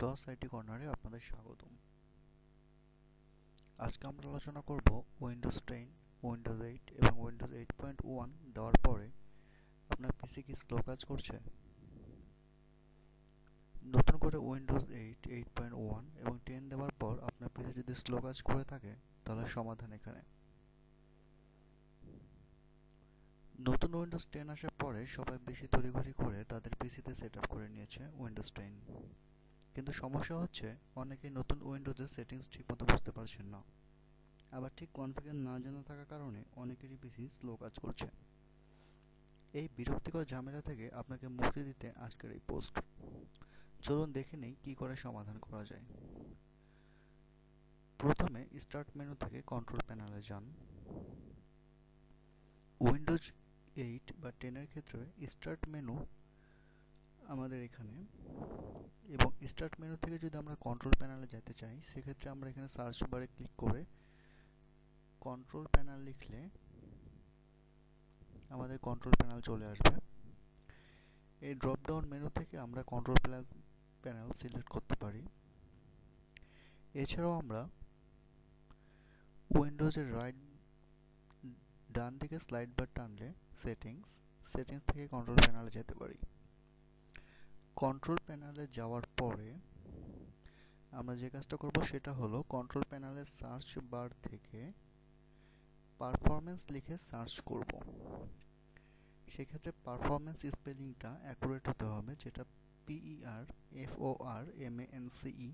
Toss IT কর্নারে আপনাদের স্বাগতম। আজকে আমরা আলোচনা করব উইন্ডোজ টেন উইন্ডোজ এইট এবং উইন্ডোজ এইট পয়েন্ট ওয়ান দেওয়ার পরে আপনার পিসি কি স্লো কাজ করছে? নতুন করে Windows eight eight point one এবং টেন দেওয়ার পর আপনার পিসি যদি স্লো কাজ করে থাকে, তাহলে সমাধান এখানে। নতুন উইন্ডোজ টেন আসার পরে সবাই বেশি তড়িঘড়ি করে তাদের পিসিতে সেট করে নিয়েছে উইন্ডোজ টেন কিন্তু সমস্যা হচ্ছে অনেকেই নতুন উইন্ডোজের সেটিংস ঠিকমতো বুঝতে পারছেন না। আবার ঠিক কনফিগার না জানা থাকার কারণে অনেকেরই পিসি স্লো কাজ করছে। এই বিরক্তিকর ঝামেলা থেকে আপনাকে মুক্তি দিতে আজকের এই পোস্ট চলুন দেখে নেই কী করে সমাধান করা যায়। প্রথমে স্টার্ট মেনু থেকে কন্ট্রোল প্যানেলে যান। উইন্ডোজ এইট বা টেনের ক্ষেত্রে স্টার্ট মেনু আমাদের এখানে। এবং স্টার্ট মেনু থেকে যদি আমরা কন্ট্রোল প্যানেলে যেতে চাই, সেক্ষেত্রে আমরা এখানে সার্চ বারে ক্লিক করে কন্ট্রোল প্যানেল লিখলে আমাদের কন্ট্রোল প্যানেল চলে আসবে। এই ড্রপ ডাউন মেনু থেকে আমরা কন্ট্রোল প্যানেল প্যানেল সিলেক্ট করতে পারি। এছাড়াও আমরা উইন্ডোজের রাইট ডান দিকে স্লাইড বার টানলে সেটিংস সেটিংস থেকে কন্ট্রোল প্যানেলে যেতে পারি। কন্ট্রোল প্যানেলে যাওয়ার পরে আমরা যে কাজটা করব সেটা হলো কন্ট্রোল প্যানেলের সার্চ বার থেকে পারফরমেন্স লিখে সার্চ করব। সেক্ষেত্রে পারফরমেন্স স্পেলিংটা অ্যাকুরেট হতে হবে, যেটা P E R F O R M A N C E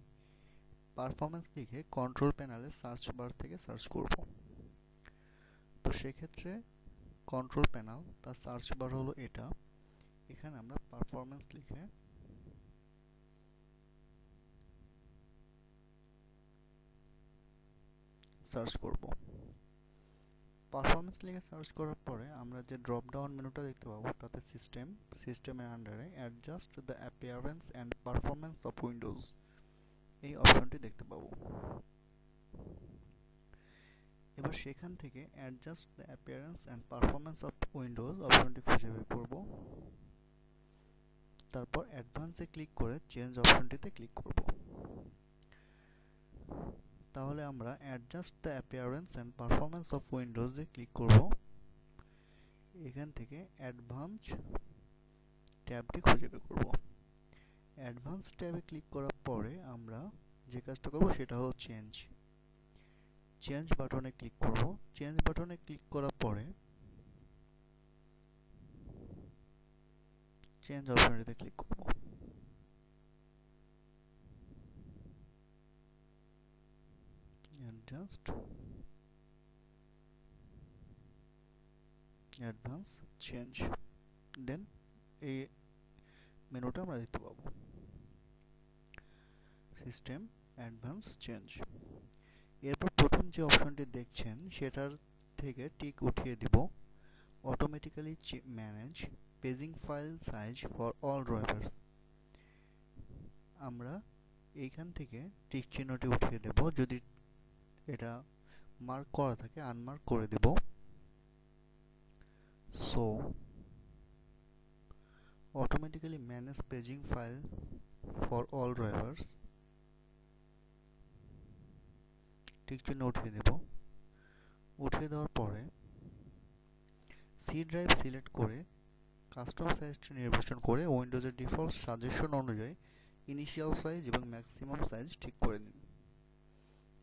performance লিখে কন্ট্রোল প্যানেলে সার্চ বার থেকে সার্চ করব। তো সেক্ষেত্রে কন্ট্রোল প্যানেল তার সার্চ বার হলো এটা। এখানে আমরা পারফরমেন্স লিখে সার্চ করব। পারফরমেন্স লিখে সার্চ করার পরে আমরা যে ড্রপ ডাউন মেনুটা দেখতে পাবো, তাতে সিস্টেম সিস্টেমের আন্ডারে adjust the appearance and performance of Windows এই অপশনটি দেখতে পাবো। এবার সেখান থেকে adjust the appearance and performance of Windows অপশনটি খুঁজে বের করব। তারপর অ্যাডভান্সে ক্লিক করে চেঞ্জ অপশনটিতে ক্লিক করব। তাহলে আমরা adjust the appearance and performance of উইন্ডোজে click করব। এখান থেকে অ্যাডভান্স ট্যাবটি খুঁজে বের করব। অ্যাডভান্স ট্যাবে ক্লিক করার পরে আমরা যে কাজটা করব সেটা হলো চেঞ্জ চেঞ্জ বাটনে ক্লিক করব। চেঞ্জ বাটনে ক্লিক করার পরে চেঞ্জ অপশনটিতে ক্লিক করব। অ্যাডজাস্ট অ্যাডভান্স চেঞ্জ দেন এই মেনুটা আমরা দেখতে পাবো। সিস্টেম অ্যাডভান্স চেঞ্জ এরপর প্রথম যে অপশনটি দেখছেন, সেটার থেকে টিক উঠিয়ে দিব। Automatically manage paging file size for all drivers আমরা এইখান থেকে টিক চিহ্নটি উঠিয়ে দেব। যদি এটা মার্ক করা থাকে আনমার্ক করে দেব। So automatically manage paging file for all drivers tick চিহ্ন উঠিয়ে দেব। উঠিয়ে দেওয়ার পরে সি ড্রাইভ সিলেক্ট করে কাস্টম সাইজটি নির্বাচন করে উইন্ডোজের ডিফল্ট সাজেশন অনুযায়ী ইনিশিয়াল সাইজ এবং ম্যাক্সিমাম সাইজ ঠিক করে নিন।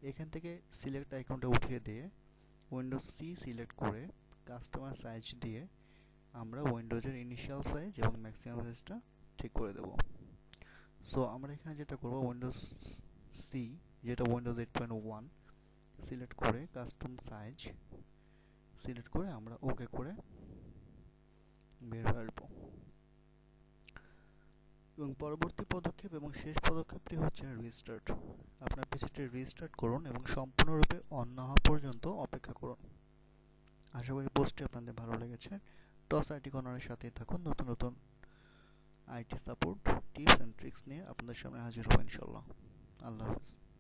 এখান থেকে সিলেক্ট আইকনটা উঠিয়ে দিয়ে উইন্ডোজ সি সিলেক্ট করে কাস্টমার সাইজ দিয়ে আমরা উইন্ডোজের ইনিশিয়াল সাইজ এবং ম্যাক্সিমাম সাইজটা ঠিক করে দেব। সো আমরা এখানে যেটা করব উইন্ডোজ সি যেটা Windows eight point one select করে কাস্টম সাইজ সিলেক্ট করে আমরা ওকে করে বের হয়ে আসব। এবং পরবর্তী পদক্ষেপ এবং শেষ পদক্ষেপটি হচ্ছে রিস্টার্ট আপনার পিসিটি রিস্টার্ট করুন এবং সম্পূর্ণরূপে অন না হওয়া পর্যন্ত অপেক্ষা করুন। আশা করি পোস্টটি আপনাদের ভালো লেগেছে। টস আইটি কর্নারের সাথেই থাকুন। নতুন নতুন IT support tips and tricks নিয়ে আপনাদের সামনে হাজির হব ইনশাল্লাহ আল্লাহ হাফিজ।